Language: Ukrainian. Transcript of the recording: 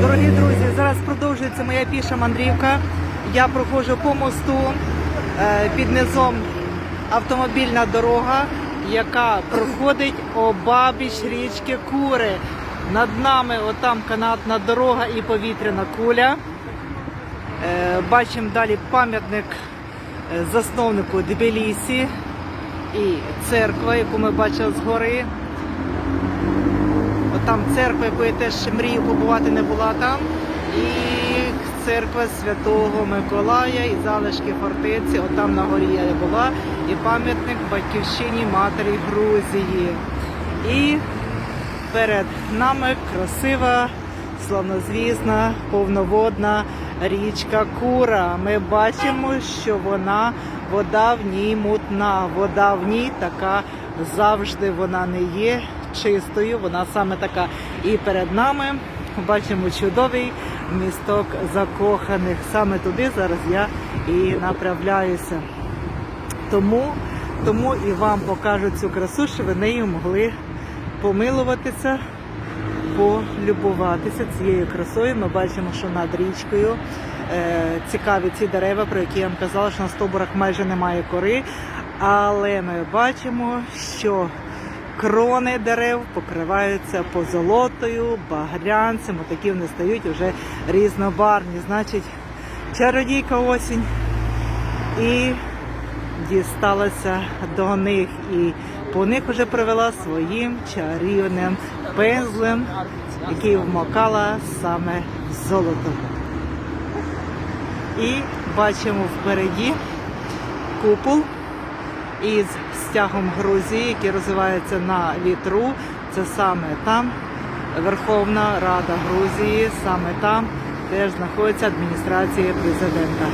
Дорогі друзі, зараз продовжується моя піша мандрівка. Я проходжу по мосту е, під низом автомобільна дорога, яка проходить обабіч річки Кури. Над нами отам канатна дорога і повітряна куля. Е, Бачимо далі пам'ятник е, засновнику Тбілісі і церква, яку ми бачили згори. Там церква, яку я теж мрію побувати не була там. І церква Святого Миколая і залишки фортеці. От там на горі я була. І пам'ятник батьківщині матері Грузії. І перед нами красива, славнозвісна, повноводна річка Кура. Ми бачимо, що вона вода в ній мутна. Вода в ній така завжди вона не є чистою, вона саме така. І перед нами бачимо чудовий місток закоханих. Саме туди зараз я і направляюся. Тому, тому і вам покажу цю красу, що ви нею могли помилуватися, полюбуватися цією красою. Ми бачимо, що над річкою е, цікаві ці дерева, про які я вам казала, що на стовбурах майже немає кори. Але ми бачимо, що крони дерев покриваються позолотою, багрянцем. Отакі вони стають вже різнобарвні. Значить, чародійка осінь і дісталася до них і по них вже провела своїм чарівним пензлем, який вмокала саме в золото. І бачимо впереді купол із стягом Грузії, який розвивається на вітру. Це саме там Верховна Рада Грузії, саме там теж знаходиться адміністрація президента.